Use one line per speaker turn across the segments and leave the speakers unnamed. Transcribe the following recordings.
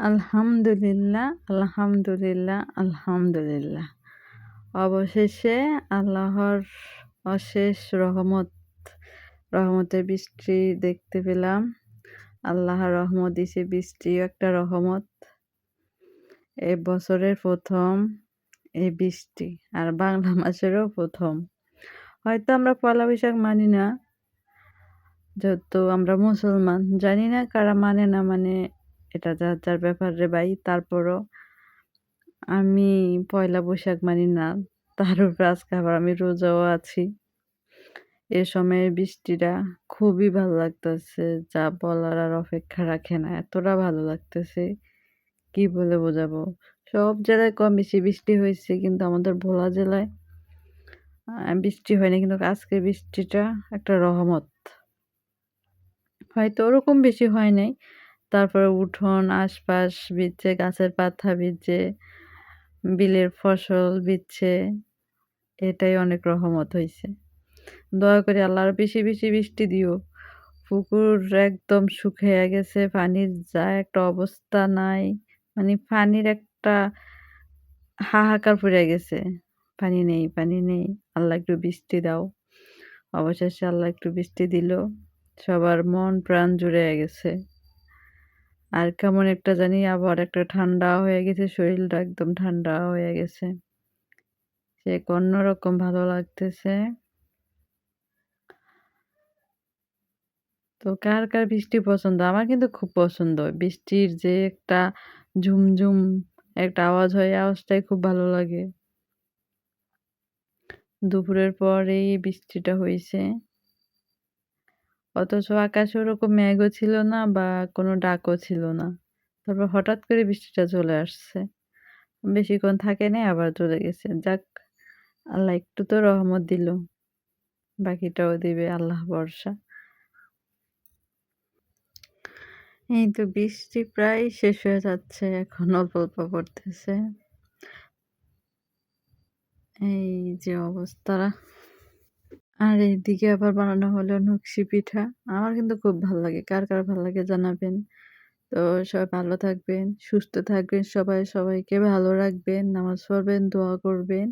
আলহামদুলিল্লাহ আলহামদুলিল্লাহ আলহামদুলিল্লাহ। অবশেষে আল্লাহর অশেষ রহমত, রহমতের বৃষ্টি দেখতে পেলাম। আল্লাহর রহমত দিছে বৃষ্টিও একটা রহমত। এ বছরের প্রথম এই বৃষ্টি, আর বাংলা মাসেরও প্রথম। হয়তো আমরা পয়লা বৈশাখ মানি না যেহেতু আমরা মুসলমান, জানি না কারা মানে না মানে এটা যার যার ব্যাপার রে ভাই, তারপরও আমি পয়লা বৈশাখ মানি না, তার উপর আজকে আবার আমি রোজাও আছি। এ সময় বৃষ্টিটা খুবই ভালো লাগতেছে, যা বলার আর অপেক্ষা রাখে না, এতটা ভালো লাগতেছে, কি বলে বোঝাবো? সব জেলায় কম বেশি বৃষ্টি হয়েছে, কিন্তু আমাদের ভোলা জেলায় বৃষ্টি হয়নি, কিন্তু আজকে বৃষ্টিটা একটা রহমত। হয়তো ওরকম বেশি হয় নাই তারপরে উঠোন, আশপাশ বিচ্ছে, গাছের পাতা বিচ্ছে, বিলের ফসল বিচ্ছে, এটাই অনেক রহমত হয়েছে দয়া করে আল্লাহর বেশি বেশি বৃষ্টি দিও। পুকুর একদম শুকিয়ে গেছে, পানির যা একটা অবস্থা নাই মানে পানির একটা হাহাকার পড়ে গেছে। পানি নেই পানি নেই, আল্লাহ একটু বৃষ্টি দাও। অবশেষে আল্লাহ একটু বৃষ্টি দিল, সবার মন প্রাণ জুড়ে গেছে। আর কেমন একটা জানি আবার একটা ঠান্ডা হয়ে গেছে, শরীরটা একদম ঠান্ডা হয়ে গেছে। সে অন্যরকম ভালো লাগতেছে? তো কার কার বৃষ্টি পছন্দ? আমার কিন্তু খুব পছন্দ। বৃষ্টির যে একটা ঝুমঝুম, একটা আওয়াজ হয় আওয়াজটাই খুব ভালো লাগে। দুপুরের পরেই বৃষ্টিটা হয়েছে অথচ আকাশে ওরকম মেঘও ছিল না বা কোনো ডাকও ছিল না। তারপর হঠাৎ করে বৃষ্টিটা চলে আসছে। বেশিক্ষণ থাকে নাই, আবার চলে গেছে। যাক, আল্লাহ একটু তো রহমত দিল। বাকিটাও দিবে, আল্লাহ ভরসা। এই তো বৃষ্টি প্রায় শেষ হয়ে যাচ্ছে, এখন অল্প অল্প পড়তেছে। এই যে অবস্থা। আর এইদিকে আবার বানানো হলো নকশি পিঠা। আমার কিন্তু খুব ভালো লাগে। কার কার ভালো লাগে জানাবেন। তো সবাই ভালো থাকবেন, সুস্থ থাকবেন সবাই। সবাইকে ভালো রাখবেন, নামাজ পড়বেন, দোয়া করবেন।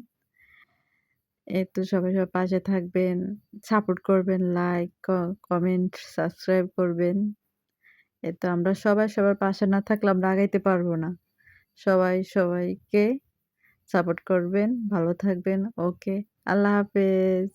এই তো সবাই সবার পাশে থাকবেন সাপোর্ট করবেন লাইক কমেন্ট সাবস্ক্রাইব করবেন। এ তো আমরা সবাই সবার পাশে না থাকলে আমরা আগাইতে পারব না। সবাই সবাইকে সাপোর্ট করবেন, ভালো থাকবেন। ওকে আল্লাহ হাফেজ।